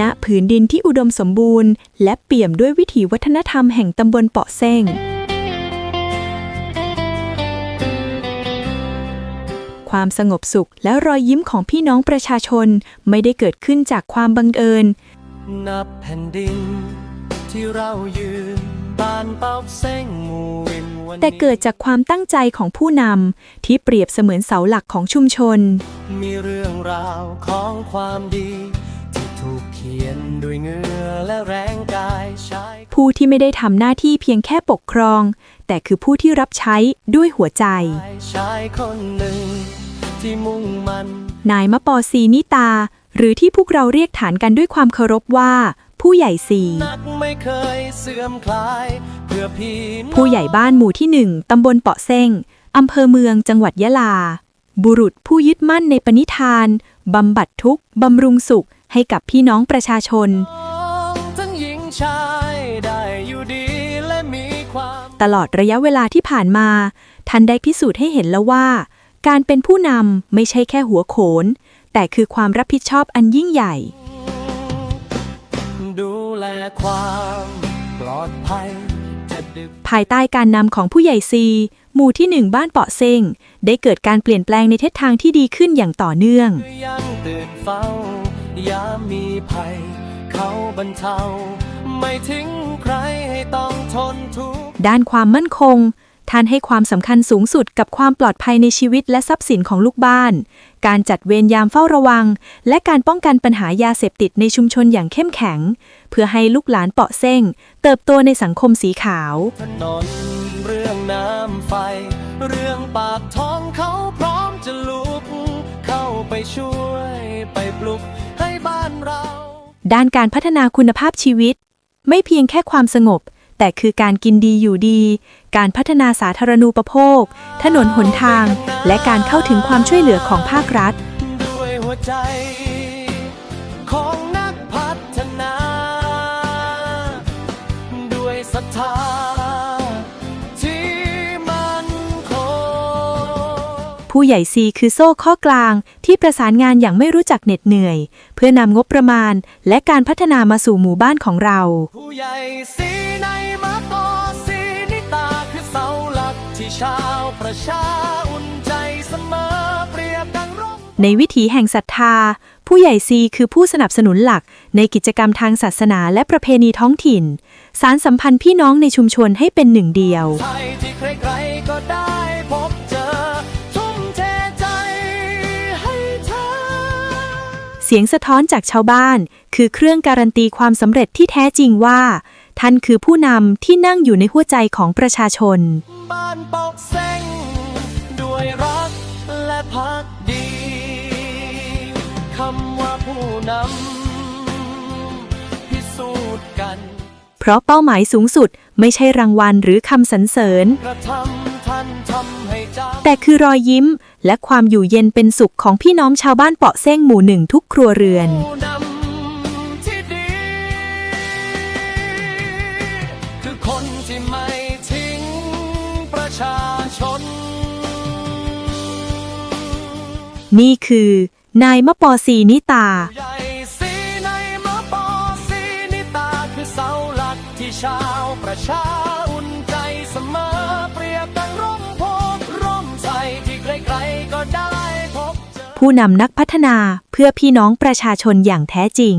ณผืนดินที่อุดมสมบูรณ์ และเปี่ยมด้วยวิถีวัฒนธรรมแห่งตำบลเปาะเซ้งความสงบสุขและรอยยิ้มของพี่น้องประชาชนไม่ได้เกิดขึ้นจากความบังเอิญ นับแผ่นดินที่เรายืนบ้านเป้าเส้งหมู่วินวันนี้แต่เกิดจากความตั้งใจของผู้นำที่เปรียบเสมือนเสาหลักของชุมชน มีเรื่องราวของความดีที่ถูกเขียนด้วยเหงื่อและแรงกายชายผู้ที่ไม่ได้ทำหน้าที่เพียงแค่ปกครอง แต่คือผู้ที่รับใช้ด้วยหัวใจ ชายคนหนึ่ง ที่มุ่งมันนายมะปอซีนิตา หรือที่พวกเราเรียกฐานกันด้วยความเคารพว่า ผู้ใหญ่ซีนักไม่เคยเสื่อมคลาย เพื่อพี่น้องผู้ใหญ่บ้านหมู่ที่หนึ่งตำบลเปาะเซ้งอำเภอเมืองจังหวัดยะลา บุรุษผู้ยึดมั่นในปณิธาน บำบัดทุกข์ บำรุงสุข ให้กับพี่น้องประชาชนทั้งหญิงชายได้อยู่ดีและมีความตลอดระยะเวลาที่ผ่านมา ท่านได้พิสูจน์ให้เห็นแล้วว่า การเป็นผู้นำไม่ใช่แค่หัวโขน แต่คือความรับผิดชอบอันยิ่งใหญ่ ดูแลความปลอดภัยจะดึกภายใต้การนำของผู้ใหญ่ซี หมู่ที่หนึ่งบ้านเปาะเซ็งได้เกิดการเปลี่ยนแปลงในทิศทางที่ดีขึ้นอย่างต่อเนื่อง ยังตื่นเฝ้ายามมีภัย เขาบรรเทา ไม่ทิ้งใครให้ต้องทนทุกข์ด้านความมั่นคง ท่านให้ความสำคัญสูงสุดกับความปลอดภัยในชีวิตและทรัพย์สินของลูกบ้าน การจัดเวรยามเฝ้าระวัง และการป้องกันปัญหายาเสพติดในชุมชนอย่างเข้มแข็ง เพื่อให้ลูกหลานเปาะเส้ง เติบโตในสังคมสีขาวถนนเรื่องน้ำไฟ เรื่องปากท้องเขาพร้อมจะลุกเข้าไปช่วยไปปลุกให้บ้าน เราด้านการพัฒนาคุณภาพชีวิต ไม่เพียงแค่ความสงบ แต่คือการกินดีอยู่ดี การพัฒนาสาธารณูปโภค ถนนหนทาง และการเข้าถึงความช่วยเหลือของภาครัฐ ด้วยหัวใจ ของนักพัฒนา ด้วยศรัทธา ผู้ใหญ่ซีคือโซ่ข้อกลางที่ประสานงานอย่างไม่รู้จักเหน็ดเหนื่อย เพื่อนำงบประมาณและการพัฒนามาสู่หมู่บ้านของเรา ผู้ใหญ่สีในมาตอสีนิตาคือเสาหลักที่ชาวประชาอุ่นใจเสมอเปรียบดังร่ม ในวิถีแห่งศรัทธา ผู้ใหญ่ซีคือผู้สนับสนุนหลัก ในกิจกรรมทางศาสนาและประเพณีท้องถิ่น สารสัมพันธ์พี่น้องในชุมชนให้เป็นหนึ่งเดียว ไทยที่ใครๆก็ได้ สียงสะท้อนจากชาวบ้าน คือเครื่องการันตีความสำเร็จที่แท้จริงว่า ท่านคือผู้นำที่นั่งอยู่ในหัวใจของประชาชน บ้านปอกเซ็งด้วยรักและพักดีคำว่าผู้นำพิสูจน์กัน เพราะเป้าหมายสูงสุดไม่ใช่รางวัลหรือคำสรรเสริญ กระทำท่านทำให้จำ แต่คือรอยยิ้ม และความอยู่เย็นเป็นสุขของพี่น้องชาวบ้านเปาะเส้งหมู่หนึ่งทุกครัวเรือนผู้นำที่ดีคือคนที่ไม่ทิ้งประชาชน นี่คือนายมะปอซีนิตา ผู้นำนักพัฒนาเพื่อพี่น้องประชาชนอย่างแท้จริง